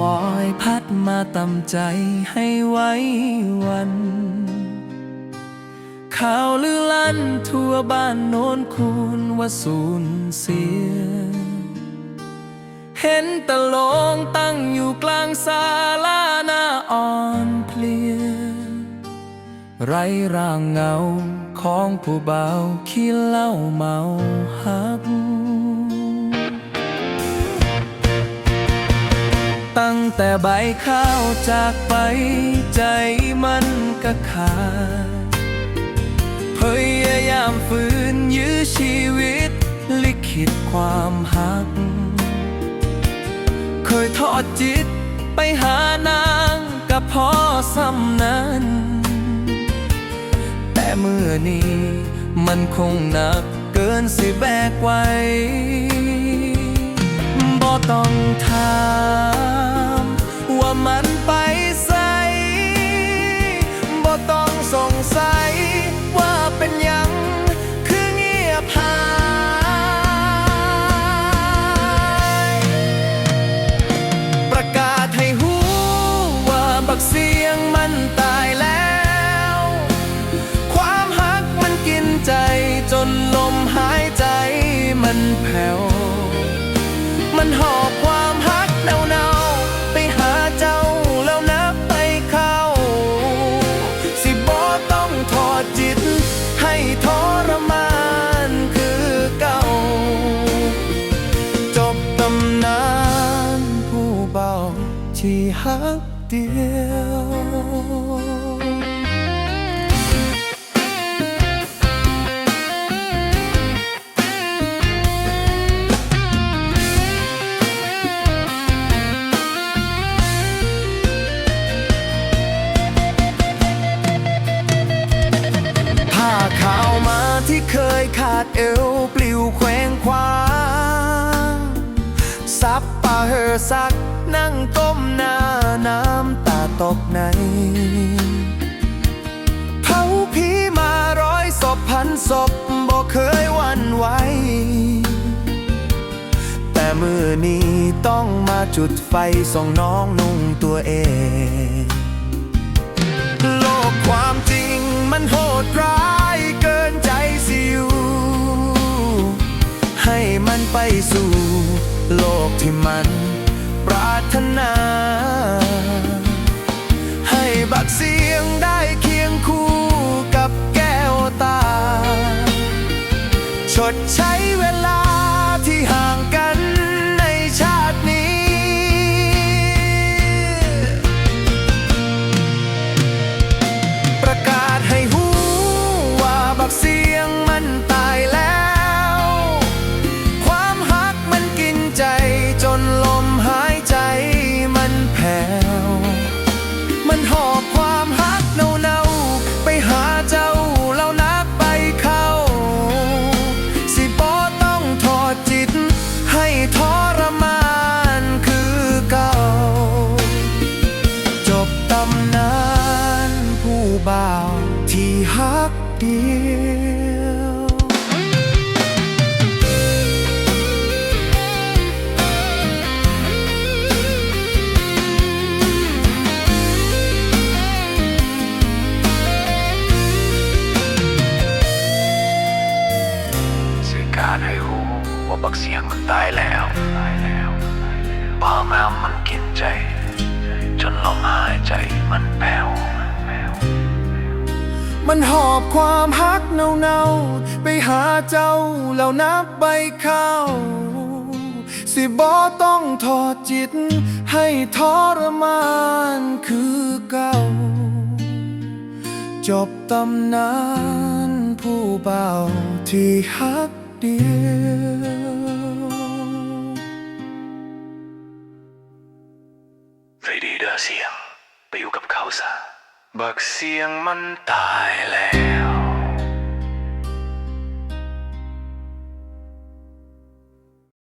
ลอยพัดมาตำใจให้ไว้วัน ข่าวลือลั่นทั่วบ้านโน้นคูนว่าสูญเสีย เห็นตะโลงตั้งอยู่กลางศาลาหน้าอ่อนเพลีย ไรร่างเงาของผู้เบาขี้เล้าเมาหัก แต่ใบข้าวจากไปใจมันก็ขาดพยายามฝืนยื้อชีวิต ลิขิตความหัก เคยทอดจิตไปหานางกับพ่อซ้ำนั้น แต่เมื่อนี้มันคงหนักเกินสิแบกไว้บ่ต้องถามว่า มันไปใสบ่ต้องสงสัยว่าเป็นยังคือเงียบหายประกาศให้หูว่าบักเสียงมันตายแล้ว ความหักมันกินใจจนลมหายใจมันแผ่ว เดียวผ้าขาวมาที่เคยขาดเอวปลิวเคว้งคว้างซับป่าเหอซักนั่งก้มหน้าน้ำ ตกในเผาผีมาร้อยศพพันศพบอกเคยหวันไหวแต่มือนี้ต้องมาจุดไฟส่องน้องนุ่งตัวเอง โลกความจริงมันโหดร้ายเกินใจสิวให้มันไปสู่ โลกที่มันปรารถนา เวลาที่ห่างกัน บ่าวที่ฮักเดียวสื่อการให้รู้ว่าบักเสียงมันตายแล้วตายแล้วบ้างน้ำมันกินใจ จนลมหายใจมันแผ่ว มันหอบความฮักเน่าๆไปหาเจ้าแล้วนับใบข้าวสิบอต้องถอดจิต ให้ทรมานคือเก่า จบตำนานผู้เบาที่ฮักเดียวใจดีเด้อเสียงไปอยู่กับเขาซะ บักเสียงมันตายแล้ว